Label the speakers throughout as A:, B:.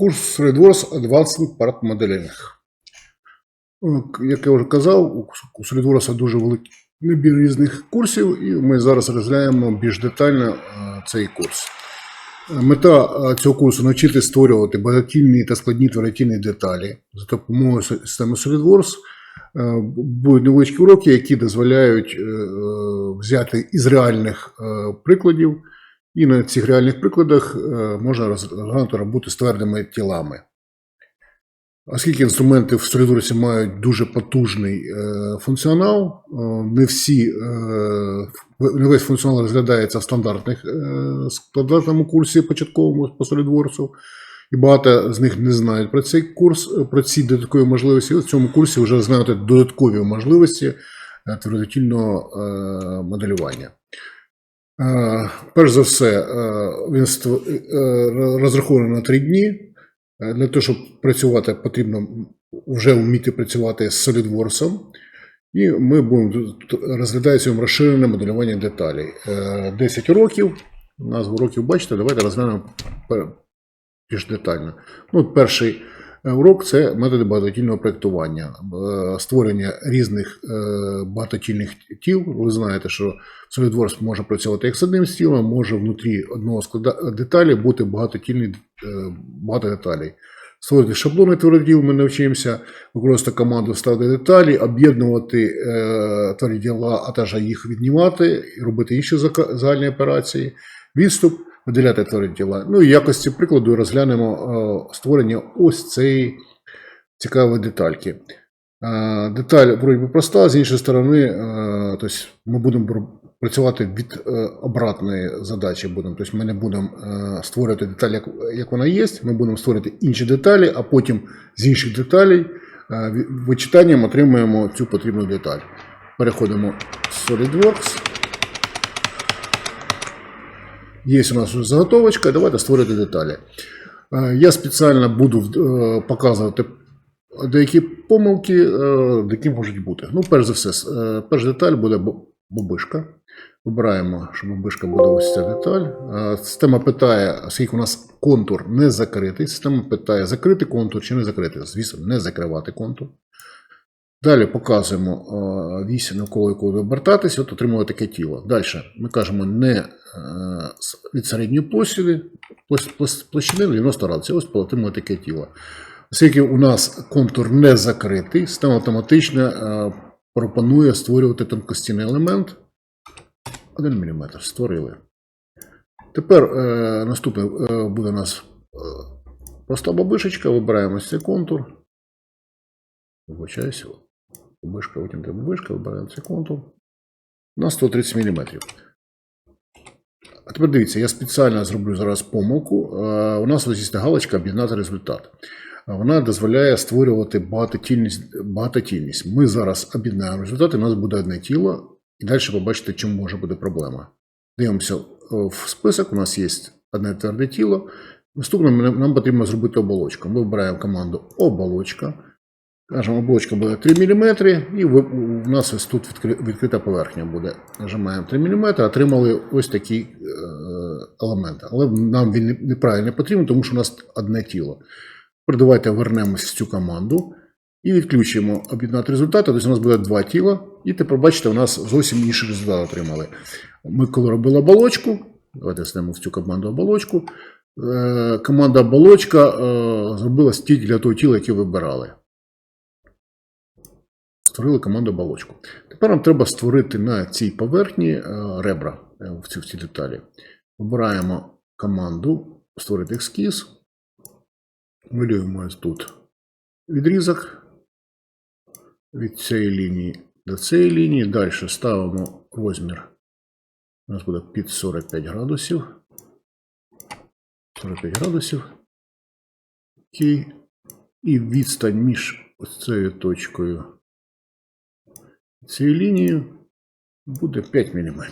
A: Курс SolidWorks Advanced Part Modeling. Ну, Як я вже казав, у SolidWorks дуже великий набір різних курсів, і ми зараз розглядаємо більш детально е, цей курс. Мета е, цього курсу навчити створювати багатільні та складні творотільні деталі за допомогою системи SolidWorks. Е, Будуть невеличкі уроки, які дозволяють взяти із реальних прикладів, і на цих реальних прикладах е, можна розглянути роботу з твердими тілами. Оскільки інструменти в SolidWorks мають дуже потужний е, функціонал, е, не всі, не весь функціонал розглядається в стандартних, стандартному курсі початковому по SolidWorks, і багато з них не знають про цей курс, про ці додаткові можливості. В цьому курсі вже знаєте додаткові можливості твердотільного моделювання. Е, Перш за все, е, він е, розрахований на три дні. Для того, щоб працювати, потрібно вже вміти працювати з SolidWorks. І ми будемо сьогодні розширене моделювання деталей. Е, 10 років. Назву років бачите, давайте розглянемо більш детально. Ну, перший урок це методи багатотільного проєктування, Е, створення різних е, багатотільних тіл. Ви знаєте, що SolidWorks може працювати як з одним тілом, може внутрі одного склада деталі бути багатотільні е, багато деталей. Створити шаблони тверділ ми навчимося, використовувати команду ставити деталі, об'єднувати е, тверділа, а також їх віднімати, робити інші загальні операції, відступ, виділяти тверділа. Ну і якості прикладу розглянемо е, створення ось цієї цікавої детальки. Е, Деталь вроді проста, з іншої сторони, тобто ми будемо працювати від обратної задачі. Будемо. Тобто ми не будемо створювати деталь, як, вона є, ми будемо створювати інші деталі, а потім з інших деталей вичитанням отримуємо цю потрібну деталь. Переходимо в SolidWorks. Є у нас заготовочка, давайте створити деталі. Е, Я спеціально буду е, показувати деякі помилки, які можуть бути. Ну, перш за все, перша деталь буде бо- бобишка. Вибираємо, що бобишка буде ось ця деталь. Е, Система питає, оскільки у нас контур не закритий, система питає, закрити контур чи не закрити. Звісно, не закривати контур. Далі показуємо е, вісь, навколо якої обертатись, от отримує таке тіло. Далі ми кажемо не е, від середньої площини, площ- площ- площини 90 градусів. Ось отримує таке тіло. Оскільки у нас контур не закритий, система автоматично е, пропонує створювати тонкостінний елемент. 1 мм створили. Тепер наступне буде у нас проста бабишечка. Вибираємо цей контур. Вибачаюся. Бабишка, потім де бабишка, вибираємо цей контур. На 130 мм. А тепер дивіться, я спеціально зроблю зараз помилку. Е, У нас ось є галочка об'єднати результат. Вона дозволяє створювати багатотільність. багатотільність. Ми зараз об'єднаємо результати, у нас буде одне тіло, і далі побачите, чому може бути проблема. Дивимося е, в список, у нас є одне тверде тіло. Наступне нам нам потрібно зробити оболочку. Ми вибираємо команду оболочка. Кажемо, оболочка буде 3 мм, і у нас ось тут відкрита поверхня буде. Нажимаємо 3 мм, отримали ось такий е, елемент. Але нам він неправильно потрібен, тому що у нас одне тіло. Тепер давайте вернемось в цю команду і відключимо об'єднати результати. Тобто у нас буде два тіла. І тепер бачите, у нас зовсім інший результат отримали. Ми коли робили оболочку, давайте станемо в цю команду оболочку. е, Команда оболочка е, зробила стільки для того тіла, яке вибирали. Створили команду оболочку. Тепер нам треба створити на цій поверхні е, ребра е, в ці, в деталі. Вибираємо команду створити ескіз. Малюємо тут відрізок від цієї лінії до цієї лінії. Далі ставимо розмір. У нас буде під 45 градусів. 45 градусів. Окей. І відстань між цією точкою цією лінією буде 5 мм.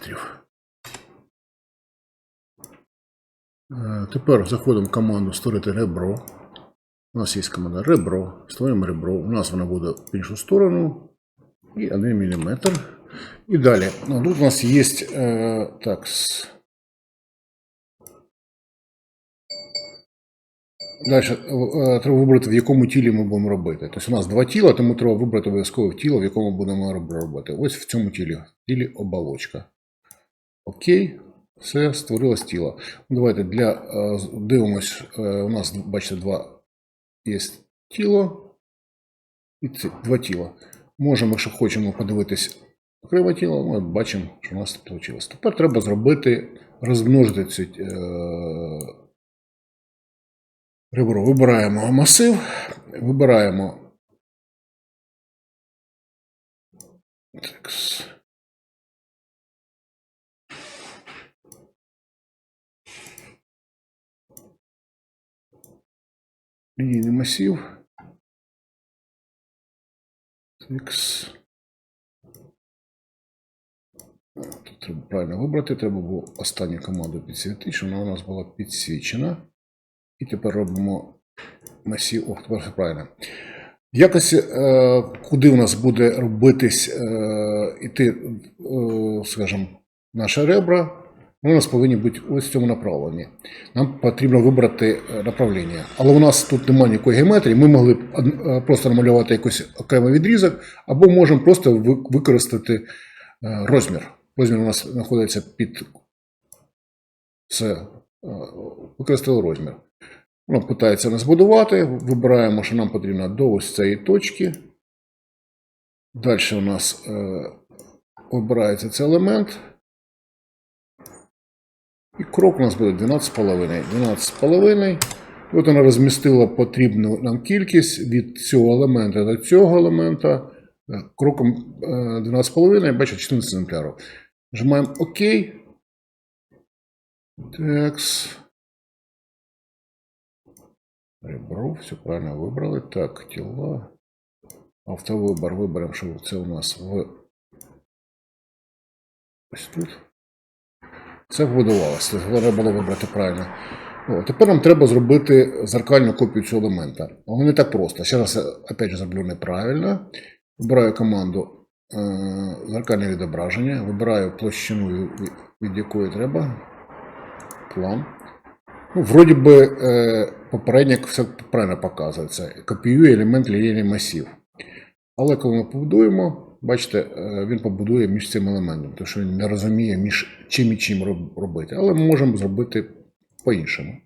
A: Е, Тепер заходимо в команду створити ребро. У нас є команда ребро. Створюємо ребро. У нас вона буде в іншу сторону. І 1 мм. І далі. Ну, тут у нас є е, так. Далі треба вибрати, в якому тілі ми будемо робити. Тобто у нас два тіла, тому треба вибрати обов'язково тіло, в якому будемо робити. Ось в цьому тілі. Тілі оболочка. Окей, все, створилось тіло. Ну, Давайте для е, дивимось. е, У нас, бачите, два є тіло і ці два тіла. Можемо, якщо хочемо подивитись окреме тіло, ми бачимо, що у нас вийшло. Тепер треба зробити, розмножити ці е, ребро. Вибираємо масив, вибираємо. Текс. Лінійний масив. Текс. Тут треба правильно вибрати, треба було останню команду підсвітити, щоб вона у нас була підсвічена. І тепер робимо масів. О, тепер все правильно. В якості, е, куди у нас буде робитись е, іти, е, скажімо, наші ребра, вони у нас повинні бути ось в цьому направленні. Нам потрібно вибрати направлення. Але у нас тут немає ніякої геометрії. Ми могли б просто намалювати якийсь окремий відрізок, або можемо просто використати розмір. Розмір у нас знаходиться під все. е, Використали розмір. Воно питається нас будувати. Вибираємо, що нам потрібно до ось цієї точки. Далі у нас е, обирається цей елемент. І крок у нас буде 12,5. 12,5. От вона розмістила потрібну нам кількість від цього елемента до цього елемента. Е, Кроком е, 12,5, бачите, 14 екземплярів. Нажимаємо ОК. Текс. Ребро, все правильно вибрали. Так, тіла. Автовибор виберемо, що це у нас в ось тут. Це вбудувалося. Треба було вибрати правильно. О, тепер нам треба зробити зеркальну копію цього елемента. Але не так просто. Зараз я опять же зроблю неправильно. Вибираю команду е, зеркальне відображення. Вибираю площину, від якої треба. План. Ну, вроді би, е, все правильно показується. Копіює елемент лінійний масив. Але коли ми побудуємо, бачите, е, він побудує між цим елементом, тому що він не розуміє, між чим і чим робити. Але ми можемо зробити по-іншому.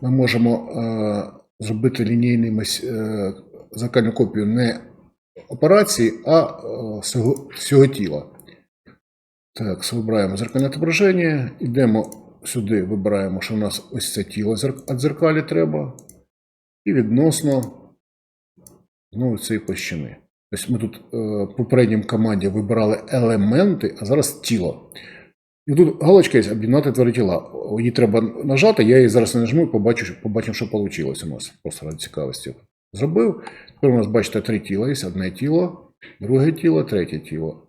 A: Ми можемо е, зробити лінійний мас... е, зеркальну копію не операції, а е, всього, всього тіла. Так, вибираємо зеркальне відображення, йдемо сюди, вибираємо, що у нас ось це тіло зер- від зеркалі треба. І відносно знову цієї площини. Тобто ми тут е, в попереднім команді вибирали елементи, а зараз тіло. І тут галочка є об'єднати твори тіла. Її треба нажати, я її зараз не нажму, і побачу, побачимо, що вийшло у нас. Просто ради цікавості. Зробив. Тепер у нас, бачите, три тіла є: одне тіло, друге тіло, третє тіло.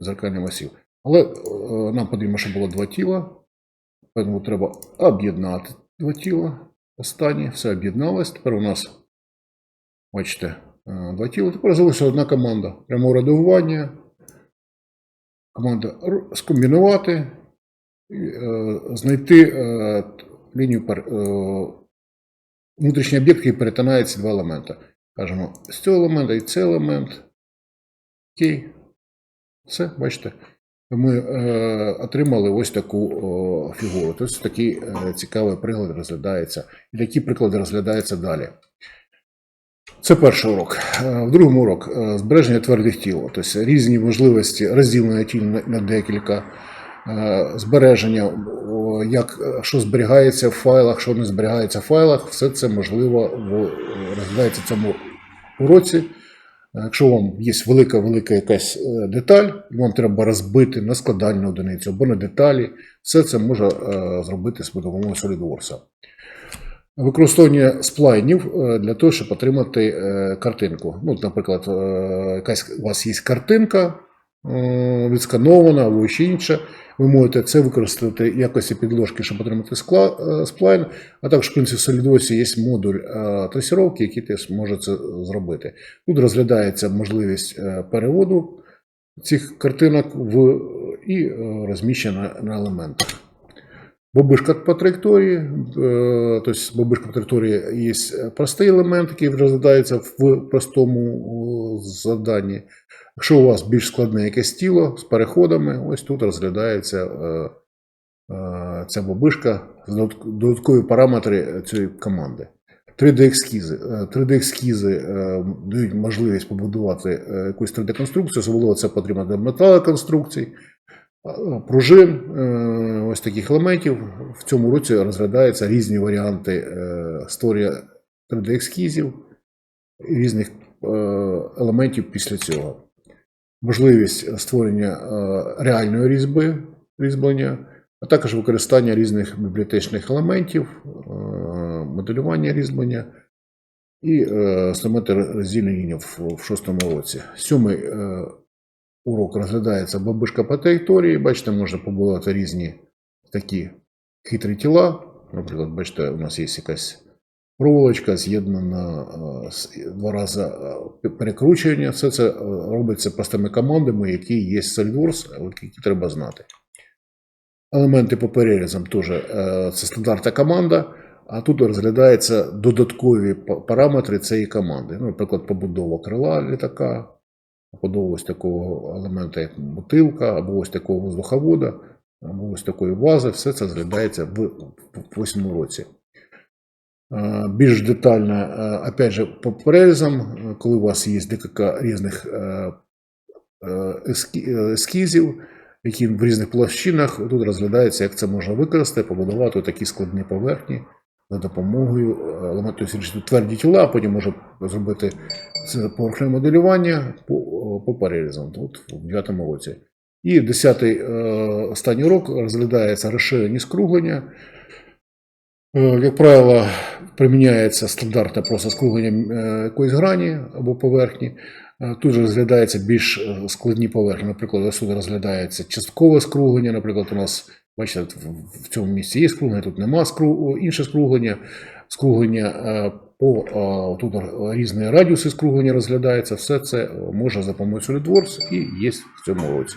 A: Зеркальний масив. Але е, нам потрібно, щоб було два тіла. Тому треба об'єднати два тіла. Останнє, все об'єдналось. Тепер у нас, бачите, е, два тіла. Тепер залишилася одна команда. Прямо редагування. Команда скомбінувати, е, знайти лінію внутрішній об'єкт, який перетинає ці два елемента. Кажемо, з цього елемента і цей елемент. Окей. Все, бачите. Ми е, отримали ось таку о, фігуру. Тобто такий е, цікавий приклад розглядається. І такі приклади розглядаються далі. Це перший урок. Е, В другому урок е, збереження твердих тіл, тобто різні можливості розділення тіл на- декілька, е, збереження, як, що зберігається в файлах, що не зберігається в файлах, все це можливо розглядається в цьому уроці. Е, Якщо вам є велика-велика якась е, деталь, і вам треба розбити на складальну одиницю або на деталі, все це може е, зробити з допомогою SolidWorks. Використовування сплайнів для того, щоб отримати картинку. Ну, наприклад, якась у вас є картинка відсканована або ще інше. Ви можете це використати в якості підложки, щоб отримати е, сплайн. А також, в принципі, в SolidWorks є модуль е, трасіровки, який теж може це зробити. Тут розглядається можливість е, переводу цих картинок в, і розміщена на елементах. Бобишка по траєкторії, е, тобто бобишка по траєкторії є простий елемент, який розглядається в простому о, заданні. Якщо у вас більш складне якесь тіло з переходами, ось тут розглядається е, е, ця бобишка додаткові параметри цієї команди. 3D-ескізи. Е, 3D-ескізи е, дають можливість побудувати якусь 3D-конструкцію, особливо це потрібно для металоконструкцій, пружин, е, ось таких елементів. В цьому році розглядаються різні варіанти е, створення 3D-ескізів і різних е, елементів після цього. Можливість створення реальної різьби, різьблення, а також використання різних бібліотечних елементів, моделювання різьблення і інструменти роздільної лінії в, шостому році. Сьомий урок розглядається бабушка по території. Бачите, можна побудувати різні такі хитрі тіла. Наприклад, бачите, у нас є якась проволочка з'єднана з два рази е, перекручування. Все це робиться простими командами, які є SolidWorks, які треба знати. Елементи по перерізам теж це стандартна команда, а тут розглядаються додаткові параметри цієї команди. Ну, наприклад, побудова крила літака, побудова ось такого елемента, як бутилка, або ось такого воздуховода, або ось такої вази. Все це розглядається в в восьмому році. Більш детально, опять же, по перерізам, коли у вас є декілька різних е, е, е, ескізів, які в різних площинах, тут розглядається, як це можна використати, побудувати такі складні поверхні за допомогою е, тобто тверді тіла, а потім може зробити це поверхневе моделювання по, по перерізам, тут в 9 році. І 10-й е, останній урок розглядається розширені скруглення. Е, Як правило, приміняється стандартне просто скруглення е, якоїсь грані або поверхні. Е, Тут же розглядається більш е, складні поверхні. Наприклад, сюди розглядається часткове скруглення. Наприклад, у нас, бачите, в- цьому місці є скруглення, тут нема скру... інше скруглення. Скруглення е, по тут різні радіуси скруглення розглядається. Все це може за допомогою SolidWorks і є в цьому році.